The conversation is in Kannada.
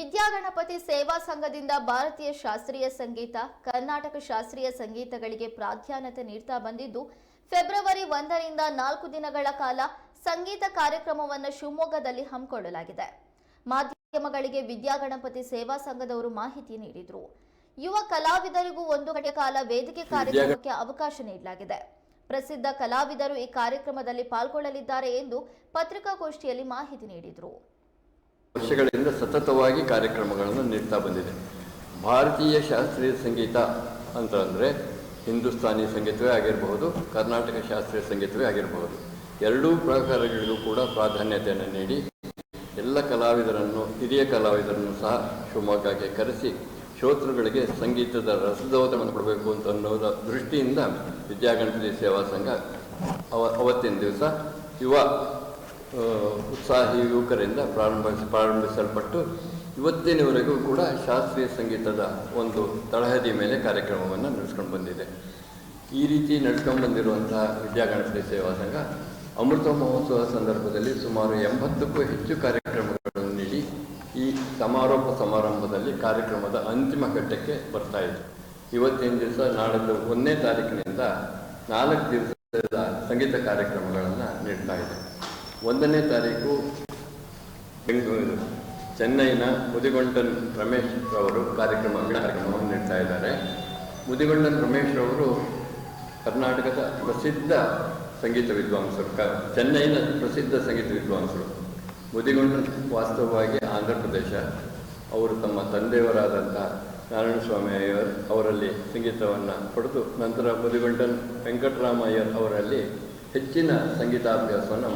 ವಿದ್ಯಾಗಣಪತಿ ಸೇವಾ ಸಂಘದಿಂದ ಭಾರತೀಯ ಶಾಸ್ತ್ರೀಯ ಸಂಗೀತ, ಕರ್ನಾಟಕ ಶಾಸ್ತ್ರೀಯ ಸಂಗೀತಗಳಿಗೆ ಪ್ರಾಧಾನ್ಯತೆ ನೀಡ್ತಾ ಬಂದಿದ್ದು, ಫೆಬ್ರವರಿ ಒಂದರಿಂದ ನಾಲ್ಕು ದಿನಗಳ ಕಾಲ ಸಂಗೀತ ಕಾರ್ಯಕ್ರಮವನ್ನು ಶಿವಮೊಗ್ಗದಲ್ಲಿ ಹಮ್ಮಿಕೊಳ್ಳಲಾಗಿದೆ. ಮಾಧ್ಯಮಗಳಿಗೆ ವಿದ್ಯಾಗಣಪತಿ ಸೇವಾ ಸಂಘದವರು ಮಾಹಿತಿ ನೀಡಿದರು. ಯುವ ಕಲಾವಿದರಿಗೂ ಒಂದು ಗಂಟೆ ಕಾಲ ವೇದಿಕೆ ಕಾರ್ಯಕ್ರಮಕ್ಕೆ ಅವಕಾಶ ನೀಡಲಾಗಿದೆ. ಪ್ರಸಿದ್ಧ ಕಲಾವಿದರು ಈ ಕಾರ್ಯಕ್ರಮದಲ್ಲಿ ಪಾಲ್ಗೊಳ್ಳಲಿದ್ದಾರೆ ಎಂದು ಪತ್ರಿಕಾಗೋಷ್ಠಿಯಲ್ಲಿ ಮಾಹಿತಿ ನೀಡಿದರು. ವರ್ಷಗಳಿಂದ ಸತತವಾಗಿ ಕಾರ್ಯಕ್ರಮಗಳನ್ನು ನೀಡ್ತಾ ಬಂದಿದೆ. ಭಾರತೀಯ ಶಾಸ್ತ್ರೀಯ ಸಂಗೀತ ಅಂತ ಅಂದರೆ ಹಿಂದೂಸ್ತಾನಿ ಸಂಗೀತವೇ ಆಗಿರಬಹುದು, ಕರ್ನಾಟಕ ಶಾಸ್ತ್ರೀಯ ಸಂಗೀತವೇ ಆಗಿರಬಹುದು. ಎರಡೂ ಪ್ರಕಾರಗಳಿಗೂ ಕೂಡ ಪ್ರಾಧಾನ್ಯತೆಯನ್ನು ನೀಡಿ ಎಲ್ಲ ಕಲಾವಿದರನ್ನು, ಹಿರಿಯ ಕಲಾವಿದರನ್ನು ಸಹ ಶಿವಮೊಗ್ಗಕ್ಕೆ ಕರೆಸಿ ಶ್ರೋತೃಗಳಿಗೆ ಸಂಗೀತದ ರಸದೌತವನ್ನು ಕೊಡಬೇಕು ಅಂತ ಅನ್ನೋದ ದೃಷ್ಟಿಯಿಂದ ವಿದ್ಯಾಗಣಪತಿ ಸೇವಾ ಸಂಘ ಅವ, ಅವತ್ತಿನ ದಿವಸ ಯುವ ಉತ್ಸಾಹಿ ಯುವಕರಿಂದ ಪ್ರಾರಂಭಿಸ ಪ್ರಾರಂಭಿಸಲ್ಪಟ್ಟು ಇವತ್ತಿನವರೆಗೂ ಕೂಡ ಶಾಸ್ತ್ರೀಯ ಸಂಗೀತದ ಒಂದು ತಳಹದಿ ಮೇಲೆ ಕಾರ್ಯಕ್ರಮವನ್ನು ನಡೆಸ್ಕೊಂಡು ಬಂದಿದೆ. ಈ ರೀತಿ ನಡ್ಕೊಂಡು ಬಂದಿರುವಂತಹ ವಿದ್ಯಾಗಣಪತಿ ಸೇವಾ ಸಂಘ ಅಮೃತ ಮಹೋತ್ಸವ ಸಂದರ್ಭದಲ್ಲಿ ಸುಮಾರು ಎಂಬತ್ತಕ್ಕೂ ಹೆಚ್ಚು ಕಾರ್ಯಕ್ರಮಗಳನ್ನು ನೀಡಿ ಈ ಸಮಾರೋಪ ಸಮಾರಂಭದಲ್ಲಿ ಕಾರ್ಯಕ್ರಮದ ಅಂತಿಮ ಘಟ್ಟಕ್ಕೆ ಬರ್ತಾ ಇದೆ. ಇವತ್ತಿನ ದಿವಸ ನಾಳೆದು ಒಂದನೇ ತಾರೀಕಿನಿಂದ ನಾಲ್ಕು ದಿವಸದ ಸಂಗೀತ ಕಾರ್ಯಕ್ರಮಗಳನ್ನು ನೀಡ್ತಾ ಇದೆ. ಒಂದನೇ ತಾರೀಕು ಬೆಂಗಳೂರು. ಚೆನ್ನೈನ ಮುದಿಗೊಂಡನ್ ರಮೇಶ್ ರವರು ಕಾರ್ಯಕ್ರಮ ಕಾರ್ಯಕ್ರಮವನ್ನು ನೀಡ್ತಾ ಇದ್ದಾರೆ. ಮುದಿಗೊಂಡನ್ ರಮೇಶ್ ರವರು ಕರ್ನಾಟಕದ ಪ್ರಸಿದ್ಧ ಸಂಗೀತ ವಿದ್ವಾಂಸರು. ಚೆನ್ನೈನ ಪ್ರಸಿದ್ಧ ಸಂಗೀತ ವಿದ್ವಾಂಸರು. ಮುದಿಗೊಂಡನ್ ವಾಸ್ತವವಾಗಿ ಆಂಧ್ರ ಪ್ರದೇಶ. ಅವರು ತಮ್ಮ ತಂದೆಯವರಾದಂಥ ನಾರಾಯಣಸ್ವಾಮಿ ಅಯ್ಯರ್ ಅವರಲ್ಲಿ ಸಂಗೀತವನ್ನು ಪಡೆದು ನಂತರ ಮುದಿಗೊಂಡನ್ ವೆಂಕಟರಾಮಯ್ಯರ್ ಅವರಲ್ಲಿ ಹೆಚ್ಚಿನ ಸಂಗೀತಾಭ್ಯಾಸವನ್ನು